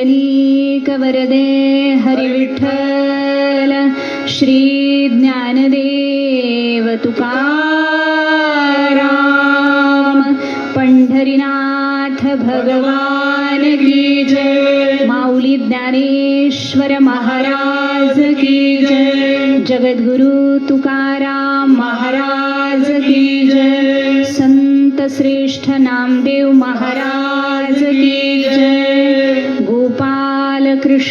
पुंडलीक हरिविठ्ठल श्री ज्ञानदेव तुकाराम पंढरीनाथ भगवान की जय माऊली ज्ञानेश्वर महाराज की जय जगद्गुरु तुकाराम महाराज की जय संत श्रेष्ठ नामदेव महाराज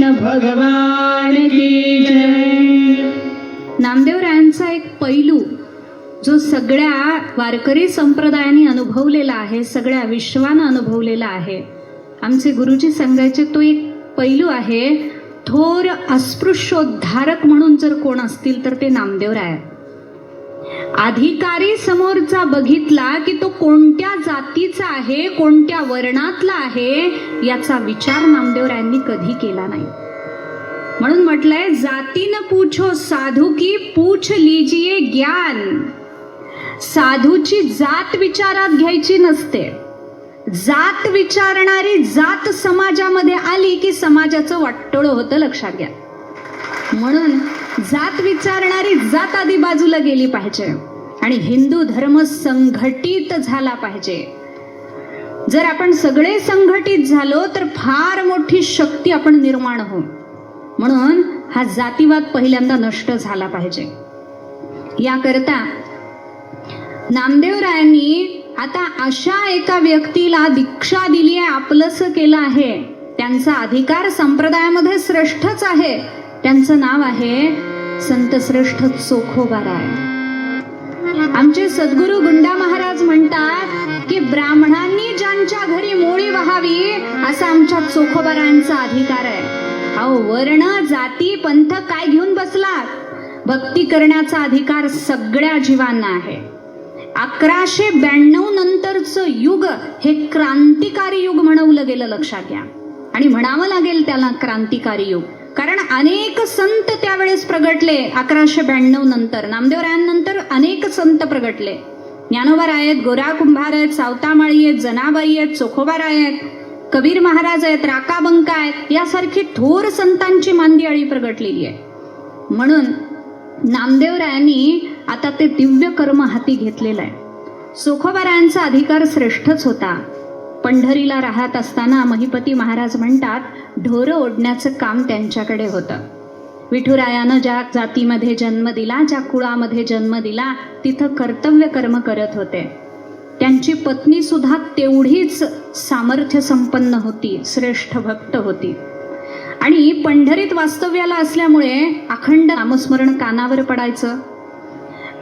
कृष्ण भगवान की जय. नामदेवरायांचा एक पैलू जो सगळ्या वारकरी संप्रदायाने अनुभवलेला आहे सगळ्या विश्वानं अनुभवलेला आहे. आमचे गुरुजी सांगायचे तो एक पैलू आहे थोर अस्पृश्योद्धारक म्हणून जर कोण असतील तर ते नामदेवराय. अधिकारी समोरचा बघितला की तो कोणत्या जातीचा आहे कोणत्या वर्णातला आहे याचा विचार नामदेवरायांनी कधी केला नाही. म्हणून म्हटलंय जातीन पूछो साधू की पूछ लिजिये ज्ञान. साधूची जात विचारात घ्यायची नसते. जात विचारणारी जात समाजामध्ये आली की समाजाचं वाटोळं होतं लक्षात घ्या. म्हणून जात विचारणारी जात आधी बाजूला गेली पाहिजे. आणि हिंदू धर्म संघटित झाला पाहिजे. जर आपण सगळे संघटित झालो तर फार मोठी शक्ती आपण निर्माण होऊ. म्हणून हा जातीवाद पहिल्यांदा नष्ट झाला पाहिजे. याकरता नामदेवरायांनी आता अशा एका व्यक्तीला दीक्षा दिली आहे आपलंस केलं आहे. त्यांचा अधिकार संप्रदायामध्ये श्रेष्ठच आहे. त्यांचं नाव आहे संतश्रेष्ठ चोखोबाराय आमचे सद्गुरु गुंडा महाराज म्हणतात की ब्राह्मणांनी ज्यांच्या घरी मोळी व्हावी असा आमच्या चोखोबारांचा अधिकार आहे. अहो वर्ण जाती पंथ काय घेऊन बसलात? भक्ती करण्याचा अधिकार सगळ्या जीवांना आहे. अकराशे ब्याण्णव नंतरचं युग हे क्रांतिकारी युग म्हणवलं गेलं लक्षात घ्या. आणि म्हणावं लागेल त्याला क्रांतिकारी युग. कारण अनेक संत त्यावेळेस प्रगटले अकराशे ब्याण्णव नंतर. नामदेवरायांनंतर अनेक संत प्रगटले. ज्ञानोबार आहेत गोरा कुंभार आहेत सावतामाळी आहेत जनाबाई आहेत चोखोबार आहेत कबीर महाराज आहेत राकाबंका आहेत यासारखी थोर संतांची मांदियाळी प्रगटलेली आहे. म्हणून नामदेवरायांनी आता ते दिव्य कर्म हाती घेतलेलं आहे. सोखोबारायांचा अधिकार श्रेष्ठच होता. पंढरीला राहत असताना महिपती महाराज म्हणतात ढोरं ओढण्याचं काम त्यांच्याकडे होतं. विठुरायानं ज्या जातीमध्ये जन्म दिला ज्या कुळामध्ये जन्म दिला तिथं कर्तव्य कर्म करत होते. त्यांची पत्नी सुद्धा तेवढीच सामर्थ्य संपन्न होती श्रेष्ठ भक्त होती. आणि पंढरीत वास्तव्याला असल्यामुळे अखंड नामस्मरण कानावर पडायचं.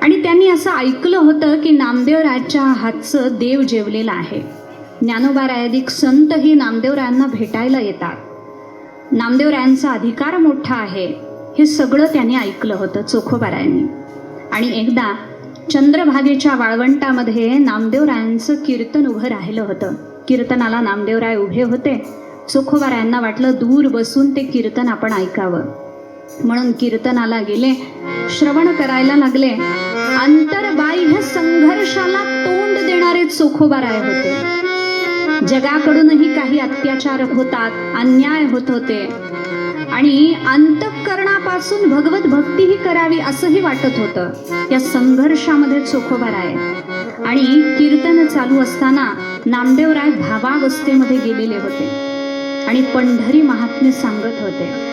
आणि त्यांनी असं ऐकलं होतं की नामदेवरायाच्या हातचं देव जेवलेलं आहे. ज्ञानोबारायाधिक संतही नामदेवरायांना भेटायला येतात. नामदेवरायांचा अधिकार मोठा आहे हे सगळं त्यांनी ऐकलं होतं चोखोबारायांनी. आणि एकदा चंद्रभागेच्या वाळवंटामध्ये नामदेवरायांचं कीर्तन उभं राहिलं होतं. कीर्तनाला नामदेवराय उभे होते. चोखोबारायांना वाटलं दूर बसून ते कीर्तन आपण ऐकावं. म्हणून कीर्तनाला गेले श्रवण करायला लागले. अंतर्बाह्य संघर्षाला तोंड देणारे चोखोबाराय होते. जगाकडूनही काही अत्याचार होतात अन्याय होत होते. आणि अंतःकरणापासून भगवत भक्तीही करावी असंही वाटत होतं. या संघर्षामध्ये चोखोबाराय आणि कीर्तन चालू असताना नामदेवराय भावावस्थेमध्ये गेलेले होते. आणि पंढरी महात्म्य सांगत होते.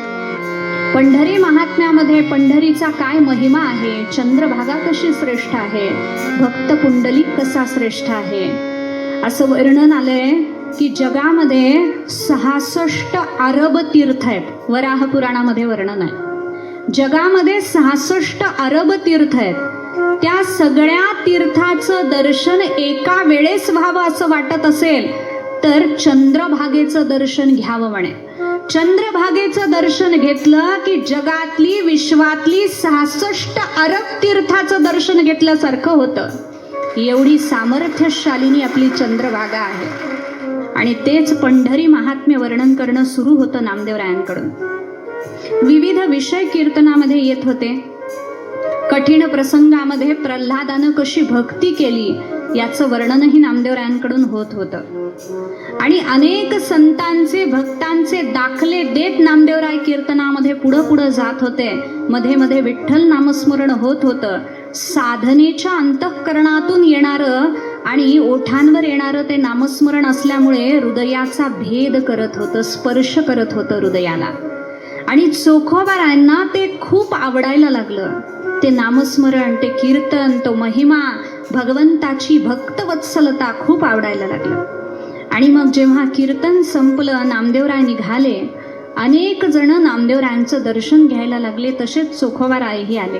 पंढरी महात्म्यामध्ये पंढरीचा काय महिमा आहे? चंद्रभागा कशी श्रेष्ठ आहे? भक्त पुंडलिक कसा श्रेष्ठ आहे? असं वर्णन आलंय की जगामध्ये सहासष्ट अरब तीर्थ आहेत. वराह पुराणामध्ये वर्णन आहे. जगामध्ये सहासष्ट अरब तीर्थ आहेत. त्या सगळ्या तीर्थाचं दर्शन एका वेळेस व्हावं असं वाटत असेल तर चंद्रभागेचं दर्शन घ्यावं म्हणे. चंद्रभागेचं दर्शन घेतलं की जगातली विश्वातली सहासष्ट अरब तीर्थाचं दर्शन घेतल्यासारखं होतं. एवढी सामर्थ्यशालिनी आपली चंद्रभागा आहे. आणि तेच पंढरी महात्म्य वर्णन करणं सुरू होतं नामदेवरायांकडून. विविध विषय कीर्तनामध्ये येत होते. कठीण प्रसंगामध्ये प्रल्हादानं कशी भक्ती केली याचं वर्णनही नामदेवरायांकडून होत होतं. आणि अनेक संतांचे भक्तांचे दाखले देत नामदेवराय कीर्तनामध्ये पुढं पुढं जात होते. मध्ये मध्ये विठ्ठल नामस्मरण होत होतं. साधनेच्या अंतःकरणातून येणारं आणि ओठांवर येणारं ते नामस्मरण असल्यामुळे हृदयाचा भेद करत होतं स्पर्श करत होतं हृदयाला. आणि चोखोबारायांना ते खूप आवडायला लागलं. ते नामस्मरण ते कीर्तन तो महिमा भगवंताची भक्तवत्सलता खूप आवडायला लागलं. आणि मग जेव्हा कीर्तन संपलं नामदेवराय निघाले अनेक जण नामदेवरायांचं दर्शन घ्यायला लागले तसेच चोखोबारायही आले.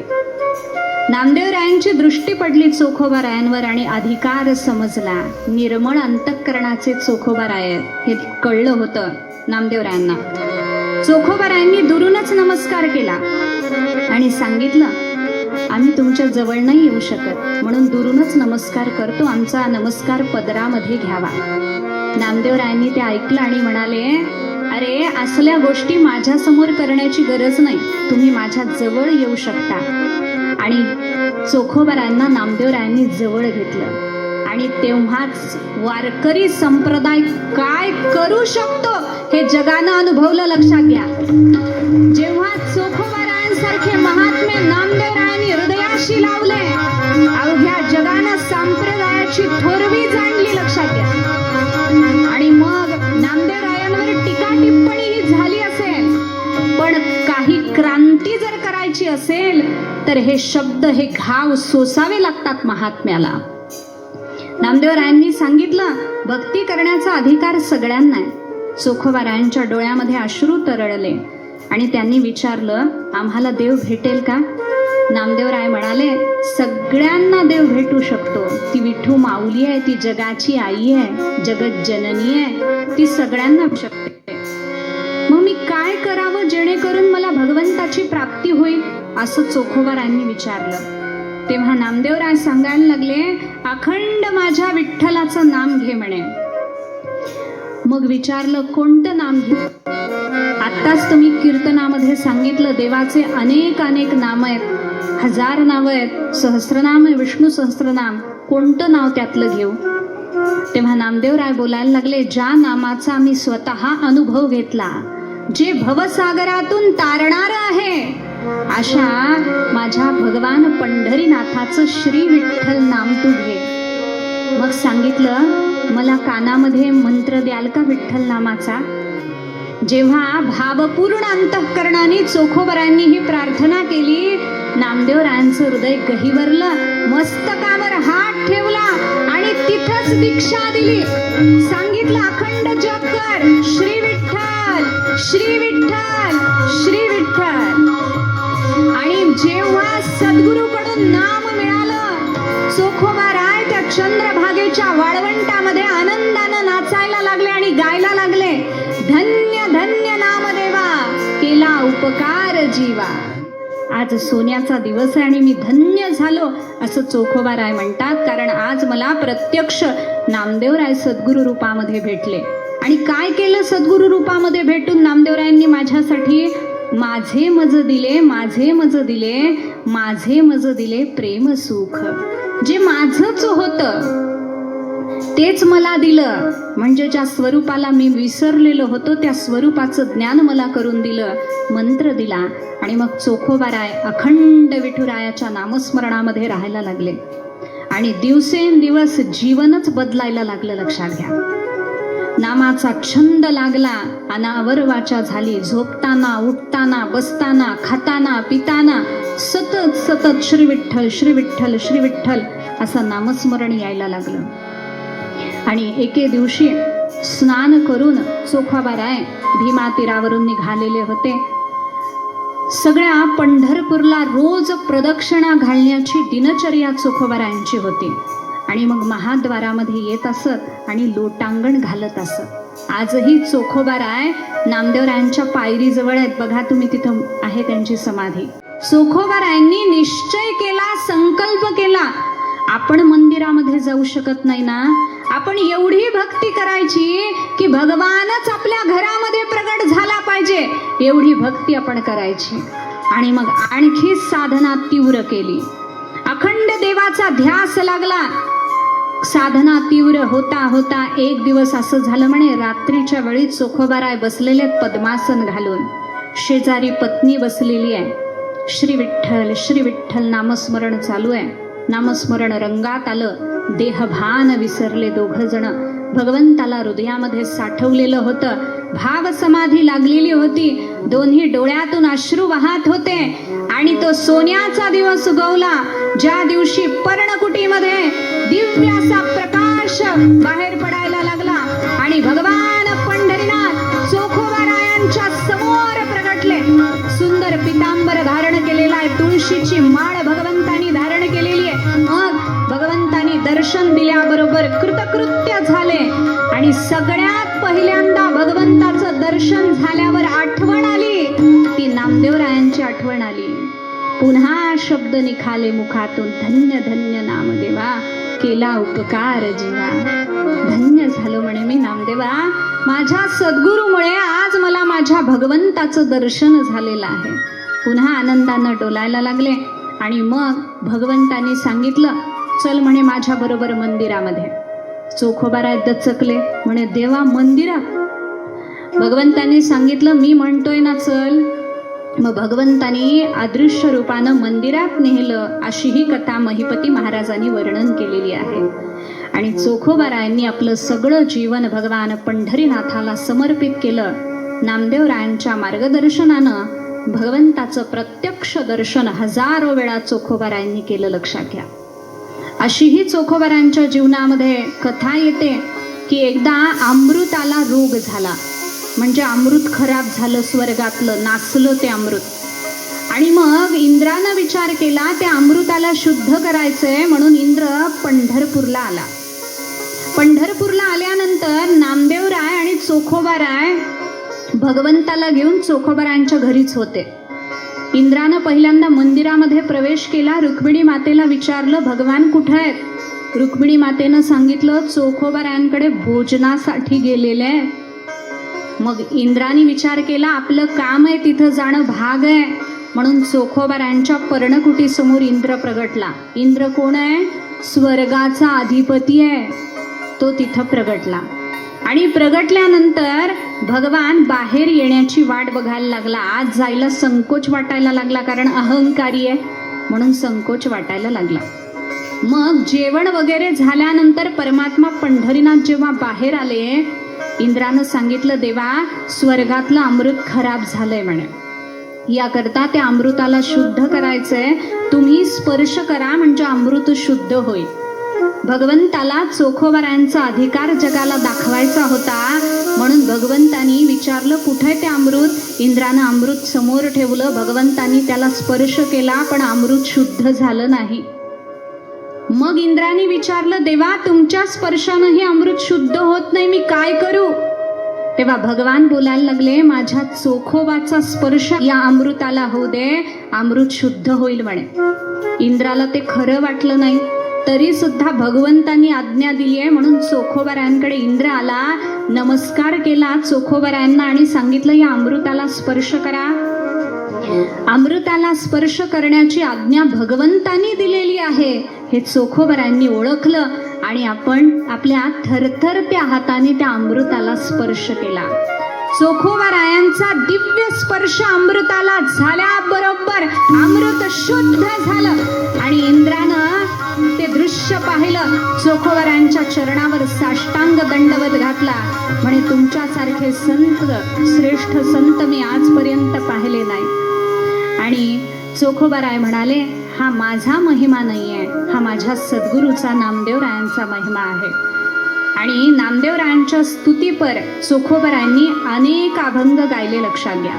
नामदेवरायांची दृष्टी पडली चोखोबारायांवर आणि अधिकार समजला. निर्मळ अंतःकरणाचे चोखोबाराय राय हे कळलं होतं नामदेवरायांना चोखोबारायांनी दुरूनच नमस्कार केला आणि सांगितलं आम्ही तुमच्या जवळ नाही येऊ शकत. म्हणून दुरूनच नमस्कार करतो. आमचा नमस्कार पदरामध्ये घ्यावा. नामदेवरायांनी ते ऐकलं आणि म्हणाले अरे असल्या गोष्टी माझ्यासमोर करण्याची गरज नाही. तुम्ही माझ्या जवळ येऊ शकता. आणि चोखोबारायांना नामदेवरायांनी जवळ घेतलं. आणि तेव्हाच वारकरी संप्रदाय काय करू शकतो हे जगानं अनुभवलं लक्षात घ्या. जेव्हा चोखोबारायांसारखे महात्मे नामदेवरायांनी हृदयाशी लावले अवघ्या जगानं संप्रदायाची थोरवी जाणली लक्षात घ्या. आणि मग नामदेवरायांवर टीका टिप्पणी ही झाली असेल. पण काही क्रांती जर करायची असेल तर हे शब्द हे घाव सोसावे लागतात महात्म्याला. नामदेवरायांनी सांगितलं भक्ती करण्याचा अधिकार सगळ्यांना आहे. चोखोबारायांच्या डोळ्यामध्ये अश्रू तरळले. आणि त्यांनी विचारलं आम्हाला देव भेटेल का? नामदेवराय म्हणाले सगळ्यांना देव भेटू शकतो. ती विठू माऊली आहे ती जगाची आई आहे जगत जननी आहे ती सगळ्यांना शकतो. जेणेकरून मला भगवंताची प्राप्ती होईल असं चोखोबारांनी विचारलं. तेव्हा नामदेवराय सांगायला लागले अखंड माझ्या विठ्ठलाचं नाम घे म्हणे. मग विचारलं कोणतं नाम घे? आत्ताच तुम्ही कीर्तनामध्ये सांगितलं देवाचे अनेक अनेक नाम आहेत. हजार नावं आहेत. सहस्रनाम आहे विष्णू सहस्रनाम. कोणतं नाव त्यातलं घेऊ? तेव्हा नामदेवराय बोलायला लागले ज्या नामाचा मी स्वतः अनुभव घेतला जे भवसागरातून तारणार आहे अशा माझ्या भगवान पंढरीनाथाचं श्री विठ्ठल नाम तू घे मग सांगितलं मला कानामध्ये मंत्र द्याल का विठ्ठल नामाचा? जेव्हा भावपूर्ण अंतःकरणाने चोखोबरांनी ही प्रार्थना केली नामदेवरायांचं हृदय गहिवरलं मस्तकावर हात ठेवला आणि तिथंच दीक्षा दिली. सांगितलं अखंड जप कर श्री विठ्ठल श्री विठ्ठल श्री विठ्ठल. आणि जेव्हा सद्गुरूकडून नाम मिळालं चोखोबा राय त्या चंद्रभागेच्या वाळवंटामध्ये आनंदानं नाचायला लागले आणि गायला लागले. धन्य धन्य नामदेवा केला उपकार जीवा. आज सोन्याचा दिवस आहे आणि मी धन्य झालो असं चोखोबा राय म्हणतात कारण आज मला प्रत्यक्ष नामदेवराय सद्गुरू रूपामध्ये भेटले. आणि काय केलं सद्गुरू रूपामध्ये भेटून नामदेवरायांनी माझ्यासाठी? माझे मज दिले माझे मज दिले माझे मज दिले प्रेम सुख. जे माझच होतं तेच मला दिलं. म्हणजे ज्या स्वरूपाला मी विसरलेलो होतो त्या स्वरूपाचं ज्ञान मला करून दिलं. मंत्र दिला आणि मग चोखोबाराय अखंड विठुरायाच्या नामस्मरणामध्ये राहायला लागले. आणि दिवसेंदिवस जीवनच बदलायला लागलं लक्षात घ्या. नामाचा छंद लागला अनावर वाचा झाली. झोपताना उठताना बसताना खाताना पिताना सतत सतत श्री विठ्ठल श्री विठ्ठल श्री विठ्ठल असं नामस्मरण यायला लागलं. आणि एके दिवशी स्नान करून चोखाबाराय भीमा तीरावरून निघालेले होते. सगळ्या पंढरपूरला रोज प्रदक्षिणा घालण्याची दिनचर्या चोखोबारायांची होती. आणि मग महाद्वारामध्ये येत असत आणि लोटांगण घालत असत. आजही चोखोबा राय नामदेवरायांच्या पायरीजवळ आहेत. बघा तुम्ही तिथं आहे त्यांची समाधी. चोखोबारायांनी निश्चय केला संकल्प केला. आपण मंदिरामध्ये जाऊ शकत नाही ना? आपण एवढी भक्ती करायची की भगवानच आपल्या घरामध्ये प्रगट झाला पाहिजे. एवढी भक्ती आपण करायची. आणि मग आणखी साधना तीव्र केली. अखंड देवाचा ध्यास लागला. साधना तीव्र होता होता एक दिवस असं झालं म्हणे रात्रीच्या वेळी चोखोबाराय बसलेले आहेत पद्मासन घालून. शेजारी पत्नी बसलेली आहे. श्री विठ्ठल श्री विठ्ठल नामस्मरण चालू आहे. नामस्मरण रंगात आलं. देहभान विसरले दोघ जण. भगवंताला हृदयामध्ये साठवलेलं होतं. भाव समाधी लागलेली होती. दोन्ही डोळ्यातून अश्रू वाहत होते. आणि तो सोन्याचा दिवस उगवला. ज्या दिवशी पर्णकुटीमध्ये दिव्य असा प्रकाश बाहेर पडायला लागला. आणि भगवान पंढरीनाथ चोखोबारायांच्या समोर प्रगटले. सुंदर पितांबर धारण केलेला आहे. तुळशीची माळ भगवंतानी धारण केलेली आहे. मग भगवंतानी दर्शन दिल्याबरोबर कृतकृत्य झाले. आणि सगळ्यात पहिल्यांदा भगवंताचं दर्शन झाल्यावर आठवण आली. ती नामदेवरायांची आठवण आली. पुन्हा शब्द निखाले मुखातून. धन्य धन्य नामदेवा. केला उपकार जीवा. धन्य झालो म्हणे मी नामदेवा. माझ्या सद्गुरूमुळे आज मला माझ्या भगवंताचं दर्शन झालेलं आहे. पुन्हा आनंदानं डोलायला लागले आणि मग भगवंतानी सांगितलं चल म्हणे माझ्या बरोबर मंदिरामध्ये. चोखोबाराय चकले म्हणे देवा मंदिरात. भगवंतानी सांगितलं मी म्हणतोय ना चल. मग भगवंतानी अदृश्य रूपानं मंदिरात नेलं अशी ही कथा महिपती महाराजांनी वर्णन केलेली आहे. आणि चोखोबारायांनी आपलं सगळं जीवन भगवान पंढरीनाथाला समर्पित केलं. नामदेवरायांच्या मार्गदर्शनानं भगवंताचं प्रत्यक्ष दर्शन हजारो वेळा चोखोबारायांनी केलं लक्षात घ्या. अशीही चोखोबारांच्या जीवनामध्ये कथा येते की एकदा अमृताला रोग झाला. म्हणजे अमृत खराब झालं स्वर्गातलं नाचलं ते अमृत. आणि मग इंद्रानं विचार केला त्या अमृताला शुद्ध करायचंय म्हणून इंद्र पंढरपूरला आला. पंढरपूरला आल्यानंतर नामदेवराय आणि चोखोबा राय भगवंताला घेऊन चोखोबारायांच्या घरीच होते. इंद्रानं पहिल्यांदा मंदिरामध्ये प्रवेश केला रुक्मिणी मातेला विचारलं भगवान कुठं आहेत? रुक्मिणी मातेनं सांगितलं चोखोबारायांकडे भोजनासाठी गेलेले आहे. मग इंद्राने विचार केला आपलं काम आहे तिथं जाणं भाग आहे. म्हणून चोखोबारांच्या पर्णकुटीसमोर इंद्र प्रगटला. इंद्र कोण आहे? स्वर्गाचा अधिपती आहे. तो तिथं प्रगटला. आणि प्रगटल्यानंतर भगवान बाहेर येण्याची वाट बघायला लागला. आज जायला संकोच वाटायला लागला कारण अहंकारी आहे. म्हणून संकोच वाटायला लागला. मग जेवण वगैरे झाल्यानंतर परमात्मा पंढरीनाथ जेव्हा बाहेर आले इंद्रानं सांगितलं देवा स्वर्गातलं अमृत खराब झालंय म्हणे. याकरता त्या अमृताला शुद्ध करायचंय. तुम्ही स्पर्श करा म्हणजे अमृत शुद्ध होईल. भगवंताला चोखोबारांचा अधिकार जगाला दाखवायचा होता. म्हणून भगवंतानी विचारलं कुठे ते अमृत? इंद्रानं अमृत समोर ठेवलं. भगवंतानी त्याला स्पर्श केला पण अमृत शुद्ध झालं नाही. मग इंद्राने विचारलं देवा तुमच्या स्पर्शानं हे अमृत शुद्ध होत नाही मी काय करू? तेव्हा भगवान बोलायला लागले माझ्या चोखोबाचा स्पर्श या अमृताला होऊ दे अमृत शुद्ध होईल म्हणे. इंद्राला ते खरं वाटलं नाही. तरी सुद्धा भगवंतांनी आज्ञा दिली आहे म्हणून चोखोबाऱ्यांकडे इंद्र आला नमस्कार केला चोखोबारायांना आणि सांगितलं या अमृताला स्पर्श करा. अमृताला स्पर्श करण्याची आज्ञा भगवंतांनी दिलेली आहे. हे चोखोबरांनी ओळखलं आणि आपण आपल्या थरथरत्या हाताने त्या अमृताला स्पर्श केला. चोखोबरायांचा दिव्य स्पर्श अमृताला झाल्याबरोबर अमृत शुद्ध झालं आणि इंद्रानं ते दृश्य पाहिलं. चोखोबरांच्या चरणावर साष्टांग दंडवत घातला. म्हणे तुमच्यासारखे संत श्रेष्ठ संत मी आजपर्यंत पाहिले नाही. आणि चोखोबाराय म्हणाले हा माझा महिमा नाही आहे हा माझ्या सद्गुरूचा नामदेवरायांचा महिमा आहे. आणि नामदेवरायांच्या स्तुतीपर चोखोबरायांनी अनेक अभंग गायले लक्षात घ्या.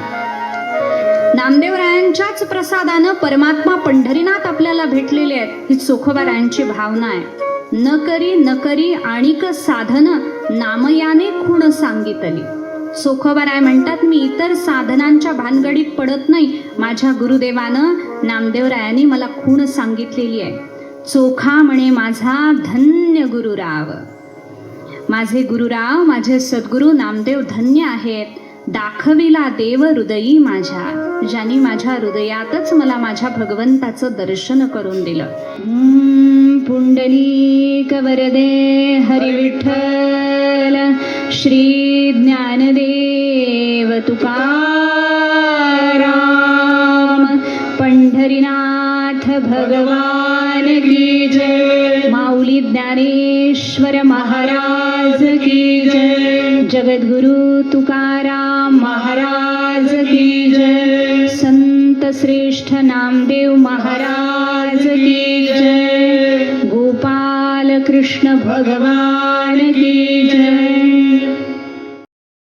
नामदेवरायांच्याच प्रसादानं परमात्मा पंढरीनाथ आपल्याला भेटलेले आहेत ही चोखोबरायांची भावना आहे. न करी न करी आणिक साधन नामयाने खूण सांगितली. सोखोबाराय म्हणतात मी इतर साधनांच्या भानगडीत पडत नाही. माझ्या गुरुदेवानं नामदेवरायांनी मला खूण सांगितलेली आहे. चोखा म्हणे माझा धन्य गुरुराव. माझे गुरुराव माझे सद्गुरू नामदेव धन्य आहेत. दाखविला देव हृदयी माझ्या. ज्यांनी माझ्या हृदयातच मला माझ्या भगवंताचं दर्शन करून दिलं. हम्म, पुंडलीक वरदे हरी श्री ज्ञानदेव तुका पंढरीनाथ भगवान की जय। माऊली ज्ञानेश्वर महाराज की जय। जगद्गुरु तुकाराम महाराज की जय। संत श्रेष्ठ नामदेव महाराज की जय। गोपाल कृष्ण भगवान की जय।